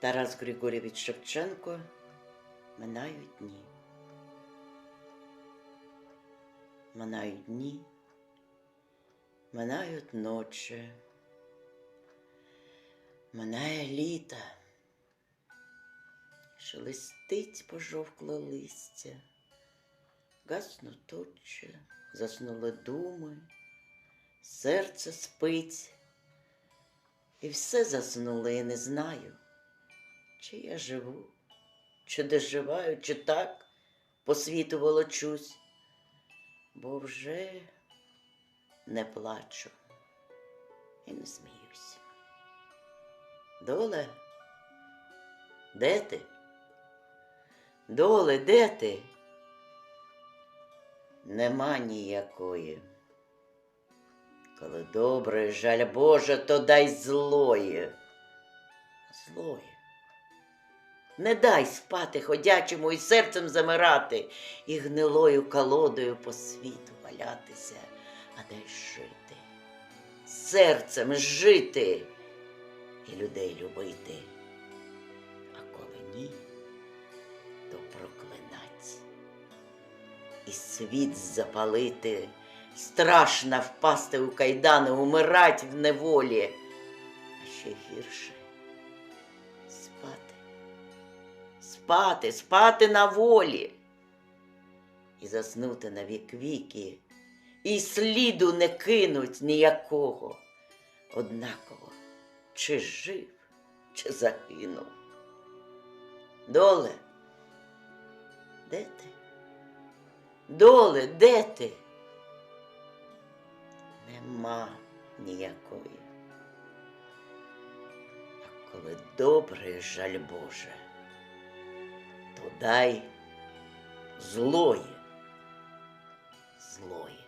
Тарас Григорьович Шевченко минають дні. Минають дні, минають ночі, минає літо, шелестить пожовкле листя, гаснуть очі, заснули думи, серце спить, і все заснуло, і не знаю, чи я живу, чи доживаю, чи так по світу волочусь, бо вже не плачу і не сміюсь. Доле, де ти? Доле, де ти? Нема ніякої. Коли добре, жаль Боже, то дай злої. Злої. Не дай спати ходячому і серцем замирати, і гнилою колодою по світу валятися, а дай жити, серцем жити і людей любити. А коли ні, то проклинать. І світ запалити, страшно впасти у кайдани, умирать в неволі, а ще гірше спати, спати, спати на волі і заснути на вік віки, і сліду не кинуть ніякого, однаково, чи жив, чи загинув. Доле, де ти? Доле, де ти? Нема ніякої. А коли добре, жаль Боже, то дай злої, злої.